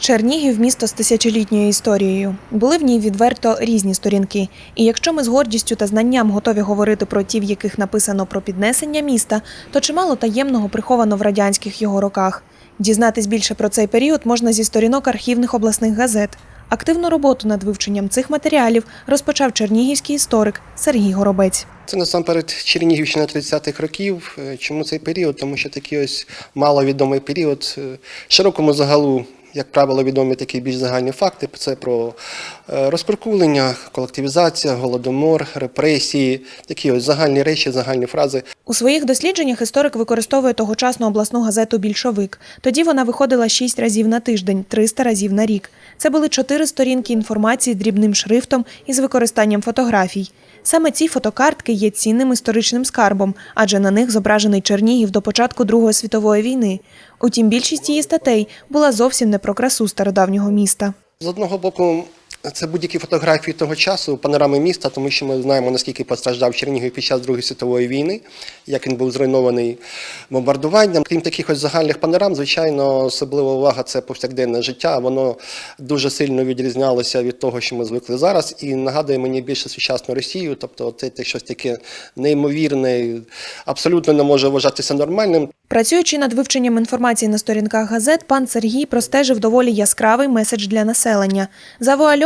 Чернігів місто з тисячолітньою історією. Були в ній відверто різні сторінки. І якщо ми з гордістю та знанням готові говорити про ті, в яких написано про піднесення міста, то чимало таємного приховано в радянських його роках. Дізнатись більше про цей період можна зі сторінок архівних обласних газет. Активну роботу над вивченням цих матеріалів розпочав чернігівський історик Сергій Горобець. Це насамперед Чернігівщина 30-х років. Е, Чому цей період? Тому що такий ось маловідомий період. Е, Широкому загалу, як правило, відомі такі більш загальні факти. Це про розкуркулення, колективізація, голодомор, репресії, такі ось загальні речі, загальні фрази. У своїх дослідженнях історик використовує тогочасну обласну газету Більшовик. Тоді вона виходила 6 разів на тиждень, 300 разів на рік. Це були чотири сторінки інформації дрібним шрифтом із використанням фотографій. Саме ці фотокартки є цінним історичним скарбом, адже на них зображений Чернігів до початку Другої світової війни. Утім, більшість її статей була зовсім не про красу стародавнього міста. З одного боку, це будь-які фотографії того часу, панорами міста, тому що ми знаємо, наскільки постраждав Чернігів під час Другої світової війни, як він був зруйнований бомбардуванням. Крім таких ось загальних панорам, звичайно, особлива увага це повсякденне життя. Воно дуже сильно відрізнялося від того, що ми звикли зараз, і нагадує мені більше сучасну Росію. Тобто, це щось таке неймовірне, абсолютно не може вважатися нормальним. Працюючи над вивченням інформації на сторінках газет, пан Сергій простежив доволі яскравий меседж для населення.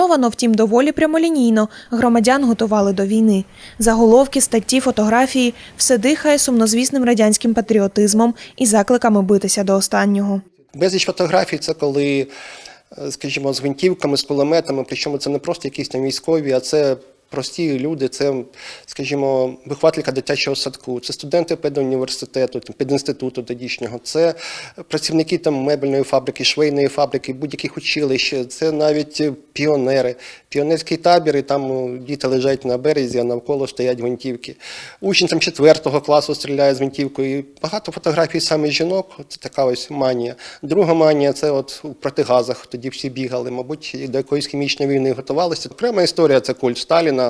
Завуальовано, втім, доволі прямолінійно. Громадян готували до війни. Заголовки, статті, фотографії – все дихає сумнозвісним радянським патріотизмом і закликами битися до останнього. Безліч фотографій це коли, е, скажімо, з гвинтівками, з кулеметами, причому це не просто якісь там військові, а це прості люди, це, скажімо, вихователька дитячого садку, це студенти педуніверситету, педінституту тодішнього, це працівники там мебельної фабрики, швейної фабрики, будь-яких училищ, це навіть піонери, піонерський табір, і там ну, діти лежать на березі, а навколо стоять гвинтівки. Учень там четвертого класу стріляє з гвинтівкою. Багато фотографій саме жінок, це така ось манія. Друга манія це от у протигазах, тоді всі бігали, мабуть, до якоїсь хімічної війни готувалися. Окрема історія це культ Сталіна.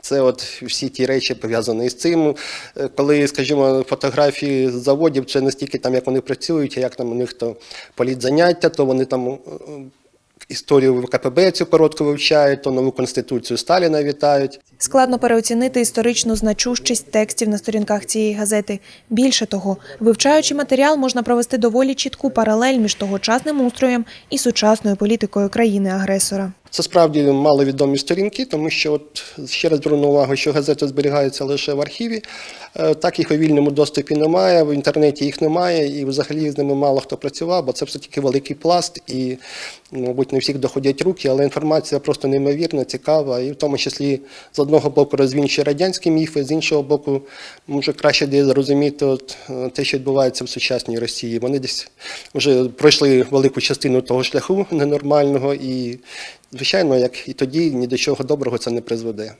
Це от всі ті речі пов'язані з цим. Е, Коли, скажімо, фотографії з заводів, це не стільки там, як вони працюють, а як там у них то політзаняття, то вони там. е, Історію ВКПБ цю коротко вивчають, то нову конституцію Сталіна вітають. Складно переоцінити історичну значущість текстів на сторінках цієї газети. Більше того, вивчаючи матеріал, можна провести доволі чітку паралель між тогочасним устроєм і сучасною політикою країни-агресора. Це справді маловідомі сторінки, тому що от ще раз зверну увагу, що газети зберігаються лише в архіві. Е, Так їх у вільному доступі немає, в інтернеті їх немає, і взагалі з ними мало хто працював, бо це все таки великий пласт, і, мабуть, не всіх доходять руки, але інформація просто неймовірна, цікава, і в тому числі з одного боку розвінчує радянські міфи, з іншого боку, може краще десь зрозуміти от, е, те, що відбувається в сучасній Росії. Вони десь вже пройшли велику частину того шляху ненормального і. Звичайно, як і тоді ні до чого доброго це не призведе.